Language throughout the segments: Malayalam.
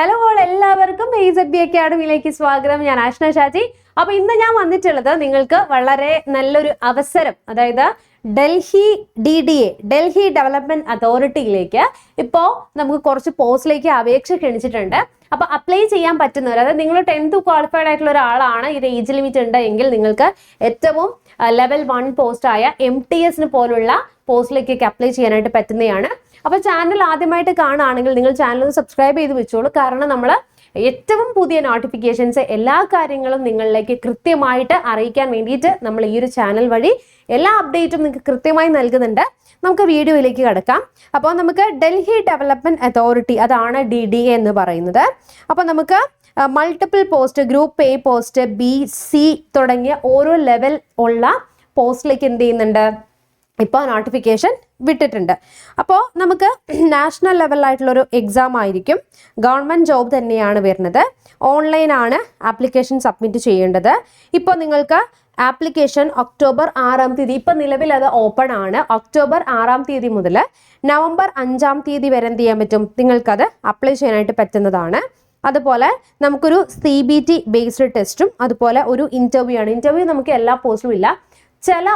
ഹലോ ഓൾ എല്ലാവർക്കും എ സെഡ് ബി അക്കാഡമിയിലേക്ക് സ്വാഗതം. ഞാൻ ആഷ്ന ഷാജി. അപ്പൊ ഇന്ന് ഞാൻ വന്നിട്ടുള്ളത് നിങ്ങൾക്ക് വളരെ നല്ലൊരു അവസരം അതായത് Delhi D D A Delhi development അതോറിറ്റിയിലേക്ക് ഇപ്പോ നമുക്ക് കുറച്ച് പോസ്റ്റിലേക്ക് അപേക്ഷ ക്ഷണിച്ചിട്ടുണ്ട്. അപ്പൊ അപ്ലൈ ചെയ്യാൻ പറ്റുന്നവർ അതായത് നിങ്ങൾ ടെൻത്ത് ക്വാളിഫൈഡ് ആയിട്ടുള്ള ഒരാളാണ് ഇത് ഏജ് ലിമിറ്റ് ഉണ്ട് എങ്കിൽ നിങ്ങൾക്ക് ഏറ്റവും ലെവൽ വൺ പോസ്റ്റ് ആയ എം ടി എസിന് പോലുള്ള പോസ്റ്റിലേക്കൊക്കെ അപ്ലൈ ചെയ്യാനായിട്ട് പറ്റുന്നതാണ്. അപ്പൊ ചാനൽ ആദ്യമായിട്ട് കാണുകയാണെങ്കിൽ നിങ്ങൾ ചാനൽ സബ്സ്ക്രൈബ് ചെയ്ത് വെച്ചോളൂ. കാരണം നമ്മൾ ഏറ്റവും പുതിയ നോട്ടിഫിക്കേഷൻസ് എല്ലാ കാര്യങ്ങളും നിങ്ങളിലേക്ക് കൃത്യമായിട്ട് അറിയിക്കാൻ വേണ്ടിയിട്ട് നമ്മൾ ഈ ഒരു ചാനൽ വഴി എല്ലാ അപ്ഡേറ്റും നിങ്ങൾക്ക് കൃത്യമായി നൽകുന്നുണ്ട്. നമുക്ക് വീഡിയോയിലേക്ക് കിടക്കാം. അപ്പോൾ നമുക്ക് ഡൽഹി ഡെവലപ്മെന്റ് അതോറിറ്റി അതാണ് ഡി ഡി എ എന്ന് പറയുന്നത്. അപ്പോൾ നമുക്ക് multiple post group A post B C തുടങ്ങിയ ഓരോ ലെവൽ ഉള്ള പോസ്റ്റിലേക്ക് എന്ത് ചെയ്യുന്നുണ്ട്? ഇപ്പോൾ നോട്ടിഫിക്കേഷൻ വിട്ടിട്ടുണ്ട്. അപ്പോൾ നമുക്ക് നാഷണൽ ലെവലിലായിട്ടുള്ളൊരു എക്സാം ആയിരിക്കും. ഗവൺമെന്റ് ജോബ് തന്നെയാണ് വരുന്നത്. ഓൺലൈനാണ് ആപ്ലിക്കേഷൻ സബ്മിറ്റ് ചെയ്യേണ്ടത്. ഇപ്പോൾ നിങ്ങൾക്ക് ആപ്ലിക്കേഷൻ ഒക്ടോബർ ആറാം തീയതി ഇപ്പം നിലവിൽ അത് ഓപ്പൺ ആണ്. ഒക്ടോബർ ആറാം തീയതി മുതൽ നവംബർ അഞ്ചാം തീയതി വരെ എന്ത് ചെയ്യാൻ പറ്റും? നിങ്ങൾക്കത് അപ്ലൈ ചെയ്യാനായിട്ട് പറ്റുന്നതാണ്. അതുപോലെ നമുക്കൊരു സി ബി ടി ബേസ്ഡ് ടെസ്റ്റും അതുപോലെ ഒരു ഇന്റർവ്യൂ ആണ്. ഇന്റർവ്യൂ നമുക്ക് എല്ലാ പോസ്റ്റിലും ഇല്ല. ചില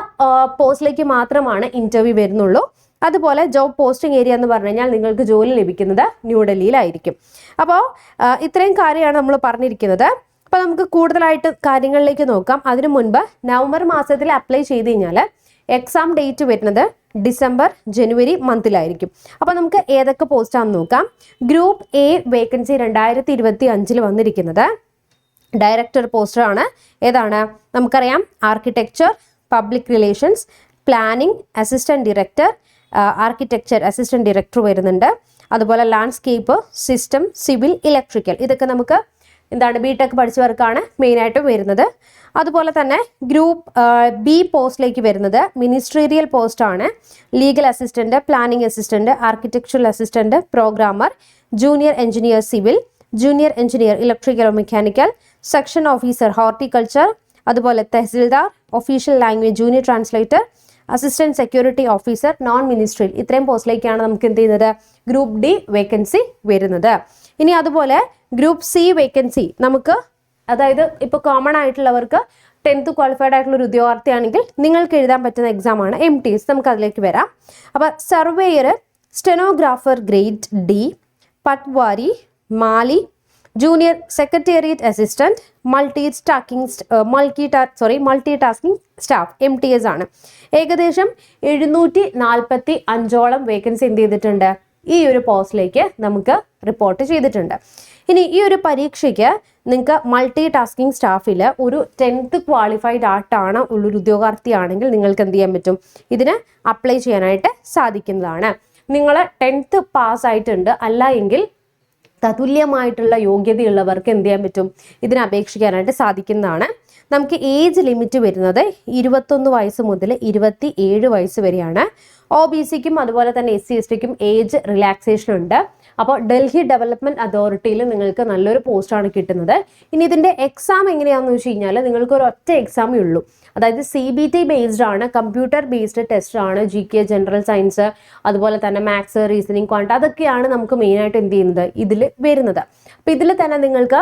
പോസ്റ്റിലേക്ക് മാത്രമാണ് ഇന്റർവ്യൂ വരുന്നുള്ളൂ. അതുപോലെ ജോബ് പോസ്റ്റിംഗ് ഏരിയ എന്ന് പറഞ്ഞു കഴിഞ്ഞാൽ നിങ്ങൾക്ക് ജോലി ലഭിക്കുന്നത് ന്യൂഡൽഹിയിലായിരിക്കും അപ്പോൾ ഇത്രയും കാര്യമാണ് നമ്മൾ പറഞ്ഞിരിക്കുന്നത്. അപ്പോൾ നമുക്ക് കൂടുതലായിട്ട് കാര്യങ്ങളിലേക്ക് നോക്കാം. അതിനു മുൻപ് നവംബർ മാസത്തിൽ അപ്ലൈ ചെയ്ത് കഴിഞ്ഞാൽ എക്സാം ഡേറ്റ് വരുന്നത് ഡിസംബർ ജനുവരി മന്തിലായിരിക്കും. അപ്പോൾ നമുക്ക് ഏതൊക്കെ പോസ്റ്റാണെന്ന് നോക്കാം. ഗ്രൂപ്പ് എ വേക്കൻസി രണ്ടായിരത്തി ഇരുപത്തി അഞ്ചിൽ വന്നിരിക്കുന്നത് ഡയറക്ടർ പോസ്റ്റാണ് ഏതാണ്? നമുക്കറിയാം. Architecture public relations planning assistant director architecture assistant director വരുന്നുണ്ട്. അതുപോലെ ലാൻഡ്സ്കേപ്പ് സിസ്റ്റം സിവിൽ ഇലക്ട്രിക്കൽ ഇതൊക്കെ നമുക്ക് എന്താണ് ബി ടെക് പഠിച്ചവർക്കാണ് മെയിനായിട്ടും വരുന്നത്. അതുപോലെ തന്നെ ഗ്രൂപ്പ് ബി പോസ്റ്റിലേക്ക് വരുന്നത് മിനിസ്ട്രീരിയൽ പോസ്റ്റാണ് legal assistant planning assistant architectural assistant programmer junior engineer civil junior engineer electrical mechanical section officer horticulture അതുപോലെ tahsildar official language junior translator assistant security officer non മിനിസ്ട്രിയിൽ ഇത്രയും പോസ്റ്റിലേക്കാണ് നമുക്ക് എന്ത് ചെയ്യുന്നത്? ഗ്രൂപ്പ് ഡി വേക്കൻസി വരുന്നത്. ഇനി അതുപോലെ ഗ്രൂപ്പ് സി വേക്കൻസി നമുക്ക് അതായത് ഇപ്പോൾ കോമൺ ആയിട്ടുള്ളവർക്ക് ടെൻത്ത് ക്വാളിഫൈഡ് ആയിട്ടുള്ള ഒരു ഉദ്യോഗാർത്ഥിയാണെങ്കിൽ നിങ്ങൾക്ക് എഴുതാൻ പറ്റുന്ന എക്സാം ആണ് എം ടി എസ് നമുക്ക് അതിലേക്ക് വരാം. അപ്പോൾ surveyor stenographer grade D patwari mali junior secretariat assistant multi stacking multi sorry multi tasking staff M T S ആണ്. ഏകദേശം എഴുന്നൂറ്റി നാൽപ്പത്തി അഞ്ചോളം വേക്കൻസി എന്ത് ചെയ്തിട്ടുണ്ട്? ഈ ഒരു പോസ്റ്റിലേക്ക് നമുക്ക് റിപ്പോർട്ട് ചെയ്തിട്ടുണ്ട്. ഇനി ഈ ഒരു പരീക്ഷയ്ക്ക് നിങ്ങൾക്ക് മൾട്ടി ടാസ്കിംഗ് സ്റ്റാഫിൽ ഒരു ടെൻത്ത് ക്വാളിഫൈഡ് ആട്ടാണ് ഉള്ളൊരു ഉദ്യോഗാർത്ഥിയാണെങ്കിൽ നിങ്ങൾക്ക് എന്ത് ചെയ്യാൻ പറ്റും? ഇതിന് അപ്ലൈ ചെയ്യാനായിട്ട് സാധിക്കുന്നതാണ്. നിങ്ങൾ ടെൻത്ത് പാസ് ആയിട്ടുണ്ട്. അല്ല എങ്കിൽ തതുല്യമായിട്ടുള്ള യോഗ്യതയുള്ളവർക്ക് എന്ത് ചെയ്യാൻ പറ്റും? ഇതിന് അപേക്ഷിക്കാനായിട്ട് സാധിക്കുന്നതാണ്. നമുക്ക് ഏജ് ലിമിറ്റ് വരുന്നത് ഇരുപത്തൊന്ന് വയസ്സ് മുതൽ ഇരുപത്തി ഏഴ് വയസ്സ് വരെയാണ്. ഒ ബി സിക്കും അതുപോലെ തന്നെ എസ് സി എസ് ടിക്കും ഏജ് റിലാക്സേഷൻ ഉണ്ട്. അപ്പോൾ ഡൽഹി ഡെവലപ്മെന്റ് അതോറിറ്റിയിൽ നിങ്ങൾക്ക് നല്ലൊരു പോസ്റ്റാണ് കിട്ടുന്നത്. ഇനി ഇതിന്റെ എക്സാം എങ്ങനെയാണെന്ന് വെച്ച് കഴിഞ്ഞാൽ നിങ്ങൾക്ക് ഒരു ഒറ്റ എക്സാമേ ഉള്ളൂ. അതായത് സി ബി ടി ബേസ്ഡ് ആണ് കമ്പ്യൂട്ടർ ബേസ്ഡ് ടെസ്റ്റ് ആണ് ജി കെ ജനറൽ സയൻസ് അതുപോലെ തന്നെ മാത്സ് റീസണിങ് ക്വാണ്ട് അതൊക്കെയാണ് നമുക്ക് മെയിനായിട്ട് എന്ത് ചെയ്യുന്നത്? ഇതിൽ വരുന്നത്. അപ്പം ഇതിൽ തന്നെ നിങ്ങൾക്ക്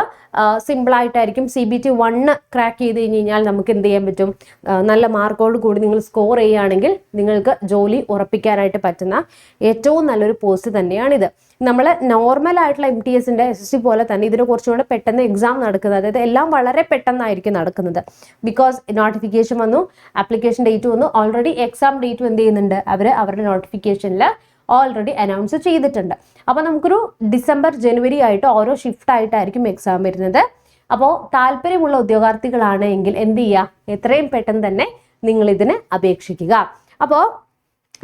സിമ്പിൾ ആയിട്ടായിരിക്കും C B T one crack ചെയ്ത് കഴിഞ്ഞ് കഴിഞ്ഞാൽ നമുക്ക് എന്ത് ചെയ്യാൻ പറ്റും? നല്ല മാർക്കോട് കൂടി നിങ്ങൾ സ്കോർ ചെയ്യുകയാണെങ്കിൽ നിങ്ങൾക്ക് ജോലി ഉറപ്പിക്കാനായിട്ട് പറ്റുന്ന ഏറ്റവും നല്ലൊരു പോസ്റ്റ് തന്നെയാണിത്. നമ്മൾ നോർമൽ ആയിട്ടുള്ള എം ടി എസിന്റെ എസ് എസ് സി പോലെ തന്നെ ഇതിന് കുറച്ചുകൂടെ പെട്ടെന്ന് എക്സാം നടക്കുന്നത് അതായത് എല്ലാം വളരെ പെട്ടെന്നായിരിക്കും നടക്കുന്നത്. ബിക്കോസ് നോട്ടിഫിക്കേഷൻ വന്നു ആപ്ലിക്കേഷൻ ഡേറ്റ് വന്നു ഓൾറെഡി എക്സാം ഡേറ്റ് എന്ത് ചെയ്യുന്നുണ്ട്? അവർ അവരുടെ നോട്ടിഫിക്കേഷനിൽ ഓൾറെഡി അനൗൺസ് ചെയ്തിട്ടുണ്ട്. അപ്പോൾ നമുക്കൊരു ഡിസംബർ ജനുവരി ആയിട്ട് ഓരോ ഷിഫ്റ്റ് ആയിട്ടായിരിക്കും എക്സാം വരുന്നത്. അപ്പോൾ താല്പര്യമുള്ള ഉദ്യോഗാർത്ഥികളാണ് എങ്കിൽ എന്ത് ചെയ്യുക? എത്രയും പെട്ടെന്ന് തന്നെ നിങ്ങൾ ഇതിന് അപേക്ഷിക്കുക. അപ്പോൾ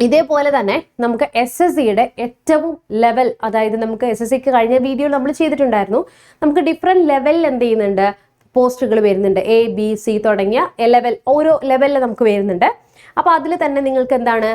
ഇതേപോലെ തന്നെ നമുക്ക് എസ് എസ് സിയുടെ ഏറ്റവും ലെവൽ അതായത് നമുക്ക് എസ് എസ് സിക്ക് കഴിഞ്ഞ വീഡിയോ നമ്മൾ ചെയ്തിട്ടുണ്ടായിരുന്നു. നമുക്ക് ഡിഫറെന്റ് ലെവലിൽ എന്ത് ചെയ്യുന്നുണ്ട്? പോസ്റ്റുകൾ വരുന്നുണ്ട്. എ ബി സി തുടങ്ങിയ ലെവൽ ഓരോ ലെവലിൽ നമുക്ക് വരുന്നുണ്ട്. അപ്പോൾ അതിൽ തന്നെ നിങ്ങൾക്ക് എന്താണ്?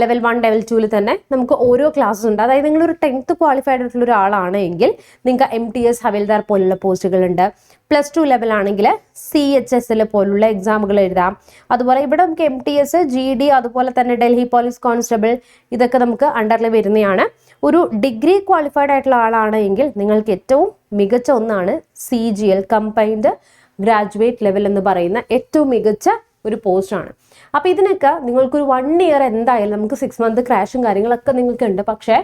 ലെവൽ വൺ ലെവൽ ടുവിൽ തന്നെ നമുക്ക് ഓരോ ക്ലാസ്സസ് ഉണ്ട്. അതായത് നിങ്ങളൊരു ടെൻത്ത് ക്വാളിഫൈഡ് ആയിട്ടുള്ള ഒരാളാണ് എങ്കിൽ നിങ്ങൾക്ക് എം ടി എസ് ഹവിൽദാർ പോലുള്ള പോസ്റ്റുകളുണ്ട് പ്ലസ് ടു ലെവൽ ആണെങ്കിൽ സി എച്ച് എസ് എൽ പോലുള്ള എക്സാമുകൾ എഴുതാം. അതുപോലെ ഇവിടെ നമുക്ക് M T S G D അതുപോലെ തന്നെ ഡൽഹി പോലീസ് കോൺസ്റ്റബിൾ ഇതൊക്കെ നമുക്ക് അണ്ടറിൽ വരുന്നതാണ് ഒരു ഡിഗ്രി ക്വാളിഫൈഡ് ആയിട്ടുള്ള ആളാണ് എങ്കിൽ നിങ്ങൾക്ക് ഏറ്റവും മികച്ച ഒന്നാണ് C G L combined graduate level എന്ന് പറയുന്ന ഏറ്റവും മികച്ച ഒരു പോസ്റ്റാണ് അപ്പോൾ ഇതിനൊക്കെ നിങ്ങൾക്കൊരു വൺ ഇയർ എന്തായാലും നമുക്ക് സിക്സ് മന്ത് ക്രാഷും കാര്യങ്ങളൊക്കെ നിങ്ങൾക്ക് ഉണ്ട് പക്ഷേ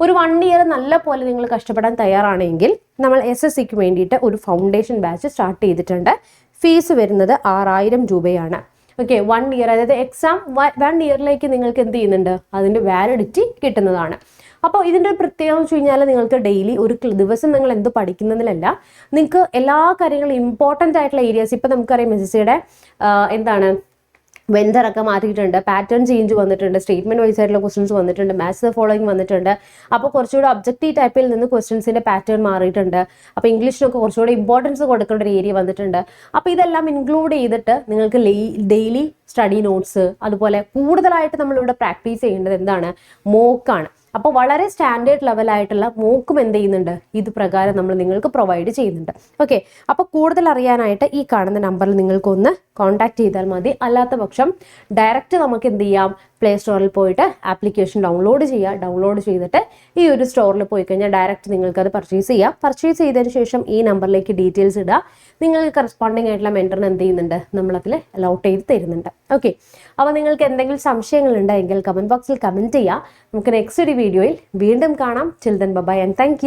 ഒരു വൺ ഇയർ നല്ല പോലെ നിങ്ങൾ കഷ്ടപ്പെടാൻ തയ്യാറാണെങ്കിൽ നമ്മൾ എസ് എസ് സിക്ക് വേണ്ടിയിട്ട് ഒരു ഫൗണ്ടേഷൻ ബാച്ച് സ്റ്റാർട്ട് ചെയ്തിട്ടുണ്ട്. ഫീസ് വരുന്നത് ആറായിരം രൂപയാണ്. ഓക്കെ വൺ ഇയർ അതായത് എക്സാം വൺ ഇയറിലേക്ക് നിങ്ങൾക്ക് എന്ത് ചെയ്യുന്നുണ്ട്? അതിന്റെ വാലിഡിറ്റി കിട്ടുന്നതാണ്. അപ്പോൾ ഇതിന്റെ ഒരു പ്രത്യേകത എന്ന് വെച്ച് കഴിഞ്ഞാൽ നിങ്ങൾക്ക് ഡെയിലി ഒരു ദിവസം നിങ്ങൾ എന്ത് പഠിക്കുന്നതിലല്ല നിങ്ങൾക്ക് എല്ലാ കാര്യങ്ങളും ഇമ്പോർട്ടന്റ് ആയിട്ടുള്ള ഏരിയാസ് ഇപ്പം നമുക്കറിയാം എസ് എസ് സിയുടെ എന്താണ് വെന്തറൊക്കെ മാറ്റിയിട്ടുണ്ട് പാറ്റേൺ ചേഞ്ച് വന്നിട്ടുണ്ട് സ്റ്റേറ്റ്മെന്റ് വൈസ് ആയിട്ടുള്ള ക്വസ്റ്റ്യൻസ് വന്നിട്ടുണ്ട് മാത്സ് ഫോളോയിങ് വന്നിട്ടുണ്ട്. അപ്പോൾ കുറച്ചുകൂടെ ഒബ്ജക്റ്റീവ് ടൈപ്പിൽ നിന്ന് ക്വസ്റ്റ്യൻസിന്റെ പാറ്റേൺ മാറിയിട്ടുണ്ട്. അപ്പോൾ ഇംഗ്ലീഷിനൊക്കെ കുറച്ചുകൂടെ ഇമ്പോർട്ടൻസ് കൊടുക്കേണ്ട ഒരു ഏരിയ വന്നിട്ടുണ്ട്. അപ്പോൾ ഇതെല്ലാം ഇൻക്ലൂഡ് ചെയ്തിട്ട് നിങ്ങൾക്ക് ഡെയിലി സ്റ്റഡി നോട്ട്സ് അതുപോലെ കൂടുതലായിട്ട് നമ്മളിവിടെ പ്രാക്ടീസ് ചെയ്യേണ്ടത് എന്താണ് മോക്കാണ് അപ്പോൾ വളരെ സ്റ്റാൻഡേർഡ് ലെവലായിട്ടുള്ള മോക്കും എന്ത് ചെയ്യുന്നുണ്ട്? ഇത് പ്രകാരം നമ്മൾ നിങ്ങൾക്ക് പ്രൊവൈഡ് ചെയ്യുന്നുണ്ട്. ഓക്കെ അപ്പോൾ കൂടുതൽ അറിയാനായിട്ട് ഈ കാണുന്ന നമ്പറിൽ നിങ്ങൾക്കൊന്ന് കോൺടാക്ട് ചെയ്താൽ മതി. അല്ലാത്ത പക്ഷം ഡയറക്റ്റ് നമുക്ക് എന്ത് ചെയ്യാം? പ്ലേ സ്റ്റോറിൽ പോയിട്ട് ആപ്ലിക്കേഷൻ ഡൗൺലോഡ് ചെയ്യുക ഡൗൺലോഡ് ചെയ്തിട്ട് ഈ ഒരു സ്റ്റോറിൽ പോയി കഴിഞ്ഞാൽ ഡയറക്റ്റ് നിങ്ങൾക്ക് അത് പർച്ചേസ് ചെയ്യാം. പർച്ചേസ് ചെയ്തതിന് ശേഷം ഈ നമ്പറിലേക്ക് ഡീറ്റെയിൽസ് ഇടുക. നിങ്ങൾക്ക് കറസ്പോണ്ടിങ് ആയിട്ടുള്ള മെന്ററിന് എന്ത് ചെയ്യുന്നുണ്ട്? നമ്മളതിൽ അലൗട്ട് ചെയ്ത് തരുന്നുണ്ട്. ഓക്കെ അപ്പോൾ നിങ്ങൾക്ക് എന്തെങ്കിലും സംശയങ്ങൾ ഉണ്ടെങ്കിൽ കമന്റ് ബോക്സിൽ കമന്റ് ചെയ്യുക നമുക്ക് നെക്സ്റ്റ് ഒരു വീഡിയോയിൽ വീണ്ടും കാണാം. Children bye-bye and thank